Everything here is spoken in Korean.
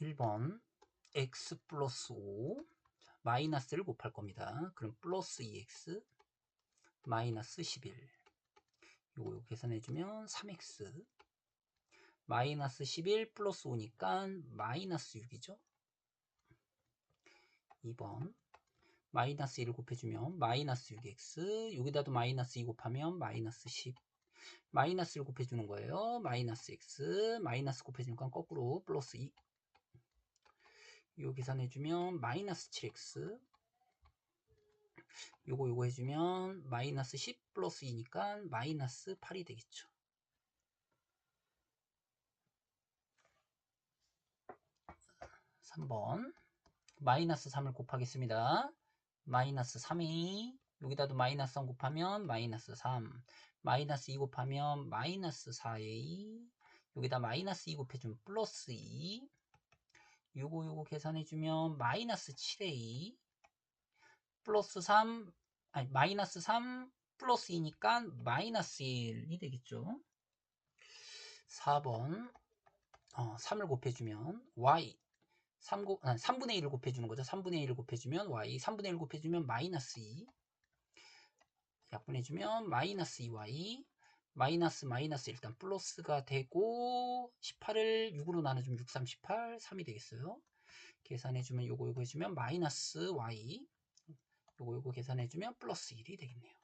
1번 x 플러스 5 마이너스를 곱할 겁니다. 그럼 플러스 2x 마이너스 11 요거 요거 계산해주면 3x 마이너스 11 플러스 5니까 마이너스 6이죠. 2번 마이너스 1을 곱해주면 마이너스 6x 여기다도 마이너스 2 곱하면 마이너스 10 마이너스를 곱해주는 거예요. 마이너스 x 마이너스 곱해주니까 거꾸로 플러스 2 요 계산해주면 마이너스 7x 요거 요거 해주면 마이너스 10 플러스 2니까 마이너스 8이 되겠죠. (3번) 마이너스 3을 곱하겠습니다. 마이너스 3이. 여기다도 마이너스 3 곱하면 마이너스 3 마이너스 2 곱하면 마이너스 4a 여기다 마이너스 2 곱해주면 플러스 2 요거 요거 계산해주면 마이너스 7a 플러스 3 아니 마이너스 3 플러스 2니까 마이너스 1이 되겠죠. 4번 어, 3을 곱해주면 y 3 곱, 아니, 3분의 1을 곱해주는 거죠. 3분의 1을 곱해주면 y 3분의 1 곱해주면 마이너스 2 약분해주면 마이너스 2y 마이너스 마이너스 일단 플러스가 되고 18을 6으로 나눠주면 6, 3, 18, 3이 되겠어요. 계산해주면 요거 요거 해주면 마이너스 y 요거 요거 계산해주면 플러스 1이 되겠네요.